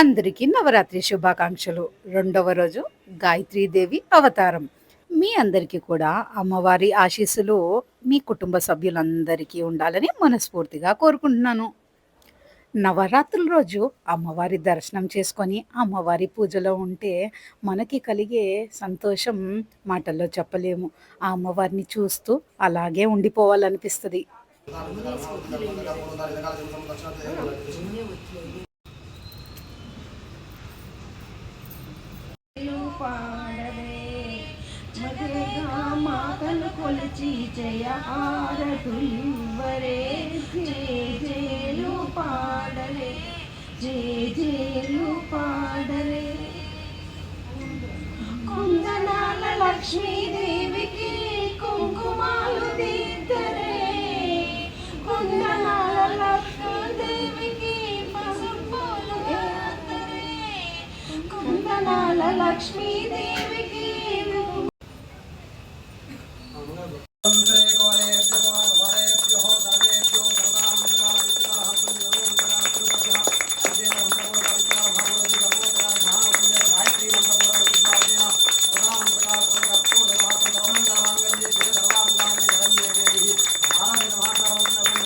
అందరికీ నవరాత్రి శుభాకాంక్షలు. రెండవ రోజు గాయత్రీదేవి అవతారం. మీ అందరికీ కూడా అమ్మవారి ఆశీస్సులు మీ కుటుంబ సభ్యులందరికీ ఉండాలని మనస్ఫూర్తిగా కోరుకుంటున్నాను. నవరాత్రుల రోజు అమ్మవారి దర్శనం చేసుకొని అమ్మవారి పూజలో ఉంటే మనకి కలిగే సంతోషం మాటల్లో చెప్పలేము. ఆ అమ్మవారిని చూస్తూ అలాగే ఉండిపోవాలనిపిస్తుంది. పాడరే మగగా మాతను కొలిచి జయహారతులివ్వరే జే జేలు పాడలే జే జేలు పాడలే కుందనాల లక్ష్మీ లక్ష్మీదేవికి.